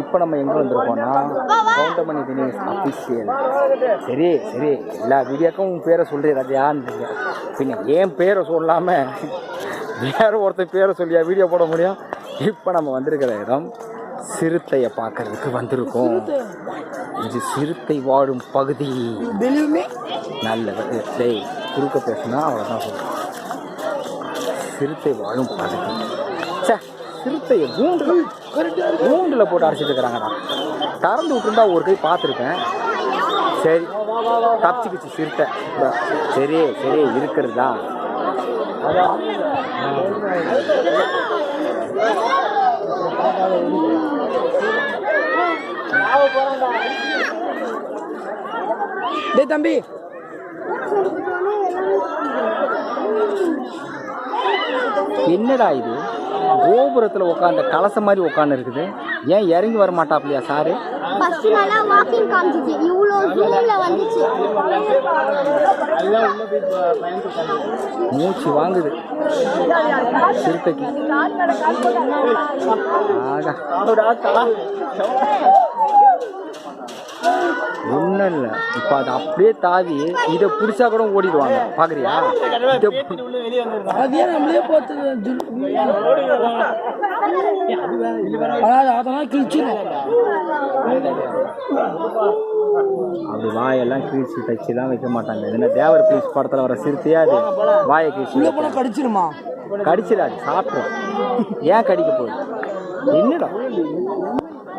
இப்போ நம்ம எங்கே வந்திருக்கோம்னா கவுண்டமணி தினேஷ் அஃபிஷியல் சரி சரி. எல்லா வீடியோக்கும் உன் பேரை சொல்கிறேன் ராஜான்னு பின்ன ஏன் பேரை சொல்லாமல் வேற ஒருத்தர் பேரை சொல்லியா வீடியோ போட முடியும்? இப்போ நம்ம வந்திருக்கிற இடம் சிறுத்தையை பார்க்கறதுக்கு வந்திருக்கோம். இது சிறுத்தை வாழும் பகுதி. நல்லது. டேய் குறுக்க பேசுனா அவ்வளோதான் சொல்கிறேன் சிறுத்தை வாழும் பகுதி. ச்சே சிறுத்தையை கூண்டில் கூண்டில் போட்டு அரைச்சிட்டு இருக்கிறாங்கடா. திறந்து விட்டுருந்தா ஒரு கை பார்த்துருக்கேன் சரி. தப்பிச்சுக்கிச்சு சிறுத்தை. சரி சரி இருக்கிறதா? அதான் டேய் தம்பி. என்னடா இது? கோபுரத்தில் உட்காந்த கலசம் மாதிரி உட்காந்து இருக்குது ஏன் இறங்கி வர மாட்டாப்லையா சாரு? ஃபர்ஸ்ட் நல்லா வாக்கிங் காமிச்சிச்சு. இவ்வளோ ஜூம்ல வந்துச்சு. மூச்சு வாங்குது. சிறுத்தைக்கு. ஆகா. ஒன்றும் இல்லை. இப்போ அது அப்படியே தாவி இதை பிடிச்சா கூட ஓடிடுவாங்க. பார்க்குறியா அதே நம்மளே பார்த்து அதெல்லாம் கிழிச்சிடும் அப்படி வாயெல்லாம் கிழிச்சு தச்சுலாம் வைக்க மாட்டாங்க. என்ன தேவர் பீஸ் படத்தில் வர சிறுத்தையா அது வாயை கிழிச்சு கடிச்சிருமா? கடிச்சிடாது சாப்பிடும். ஏன் கடிக்க போகுது? என்னடா?